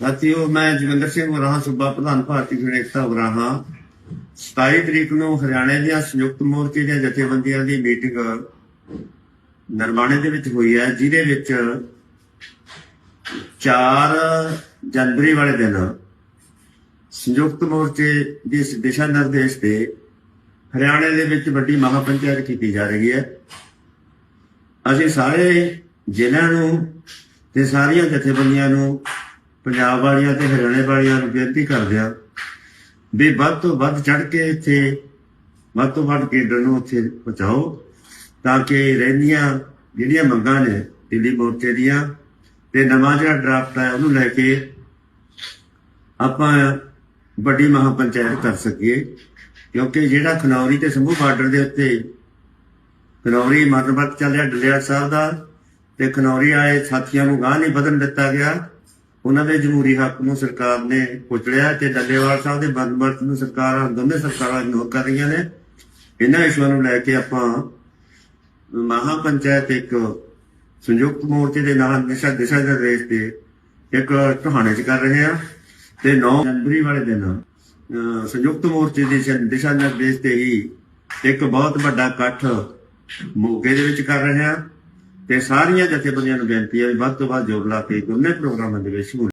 ਸਾਥੀਓ, ਮੈਂ ਜਗਿੰਦਰ ਸਿੰਘ ਵਰਾਹਾ, ਸੂਬਾ ਪ੍ਰਧਾਨ ਭਾਰਤੀ ਜਨਤਾ ਵਰਾਹਾ। 27 ਤਰੀਕ ਨੂੰ ਹਰਿਆਣੇ ਦੀਆਂ ਸੰਯੁਕਤ ਮੋਰਚੇ ਦੀਆਂ ਜਥੇਬੰਦੀਆਂ ਦੀ ਮੀਟਿੰਗ ਨਰਮਾਣੇ ਦੇ ਵਿੱਚ ਹੋਈ ਹੈ, ਜਿਹਦੇ ਵਿੱਚ 4 ਜਨਵਰੀ ਵਾਲੇ ਦਿਨ ਸੰਯੁਕਤ ਮੋਰਚੇ ਦੀ ਦਿਸ਼ਾ ਨਿਰਦੇਸ਼ ਤੇ ਹਰਿਆਣੇ ਦੇ ਵਿੱਚ ਵੱਡੀ ਮਹਾਪੰਚਾਇਤ ਕੀਤੀ ਜਾ ਰਹੀ ਹੈ। ਅਸੀਂ ਸਾਰੇ ਜ਼ਿਲ੍ਹਿਆਂ ਨੂੰ ਤੇ ਸਾਰੀਆਂ ਜਥੇਬੰਦੀਆਂ ਨੂੰ ਪੰਜਾਬ ਵਾਲੀਆਂ ਤੇ ਹਰਿਆਣੇ ਵਾਲੀਆਂ ਨੂੰ ਬੇਨਤੀ ਕਰਦੇ ਹਾਂ ਵੀ ਵੱਧ ਤੋਂ ਵੱਧ ਚੜ ਕੇ ਇੱਥੇ, ਵੱਧ ਤੋਂ ਵੱਧ ਕੇਡਰ ਨੂੰ ਉੱਥੇ ਪਹੁੰਚਾਓ ਤਾਂ ਕਿ ਰਹਿੰਦੀਆਂ ਜਿਹੜੀਆਂ ਮੰਗਾਂ ਨੇ ਦਿੱਲੀ ਮੋਰਚੇ ਦੀਆਂ ਤੇ ਨਵਾਂ ਜਿਹੜਾ ਡਰਾਫਟ ਹੈ ਉਹਨੂੰ ਲੈ ਕੇ ਆਪਾਂ ਵੱਡੀ ਮਹਾਪੰਚਾਇਤ ਕਰ ਸਕੀਏ। ਕਿਉਂਕਿ ਜਿਹੜਾ ਖਨੌਰੀ ਤੇ ਸਮੂਹ ਬਾਰਡਰ ਦੇ ਉੱਤੇ ਖਨੌਰੀ ਮਰਨਵਤ ਚੱਲਿਆ ਡਲਿਆ ਸਾਹਿਬ ਦਾ ਤੇ ਖਨੌਰੀ ਆਏ ਸਾਥੀਆਂ ਨੂੰ ਗਾਹ ਨਹੀਂ ਵਧਣ ਦਿੱਤਾ ਗਿਆ। ਉਹਨਾਂ ਦੇ ਜਮਹੂਰੀ ਹੱਕ ਨੂੰ ਸਰਕਾਰ ਨੇ ਕੁਚਲਿਆ ਤੇ ਡੱਲੇਵਾਲ ਸਾਹਿਬ ਦੇ ਬੰਦਵਰਤ ਨੂੰ ਸਰਕਾਰਾਂ ਦੋਨੇ ਸਰਕਾਰਾਂ ਇਗਨੋਰ ਕਰ ਰਹੀਆਂ ਨੇ। ਇਹਨਾਂ ਇਸ਼ੂਆਂ ਨੂੰ ਲੈ ਕੇ ਆਪਾਂ ਮਹਾਪੰਚਾਇਤ ਇੱਕ ਸੰਯੁਕਤ ਮੋਰਚੇ ਦੇ ਨਾਲ ਦਿਸ਼ਾ ਦਿਸ਼ਾ ਦੇ ਰੇਸ ਤੇ ਇੱਕ ਟਹਾਣੇ ਚ ਕਰ ਰਹੇ ਆ ਤੇ 9 ਜਨਵਰੀ ਵਾਲੇ ਦਿਨ ਸੰਯੁਕਤ ਮੋਰਚੇ ਦੀ ਦਿਸ਼ਾ- ਦਿਸ਼ਾ ਨਿਰਦੇਸ਼ ਤੇ ਹੀ ਇੱਕ ਬਹੁਤ ਵੱਡਾ ਇਕੱਠ ਮੋਗੇ ਦੇ ਵਿੱਚ ਕਰ ਰਹੇ ਆ। ਤੇ ਸਾਰੀਆਂ ਜਥੇਬੰਦੀਆਂ ਨੂੰ ਬੇਨਤੀ ਹੈ ਵੀ ਵੱਧ ਤੋਂ ਵੱਧ ਜੋਰ ਲਾ ਕੇ ਦੋਨੇ ਪ੍ਰੋਗਰਾਮਾਂ ਦੇ ਵਿੱਚ ਸ਼ਮੂਲੀਅਤ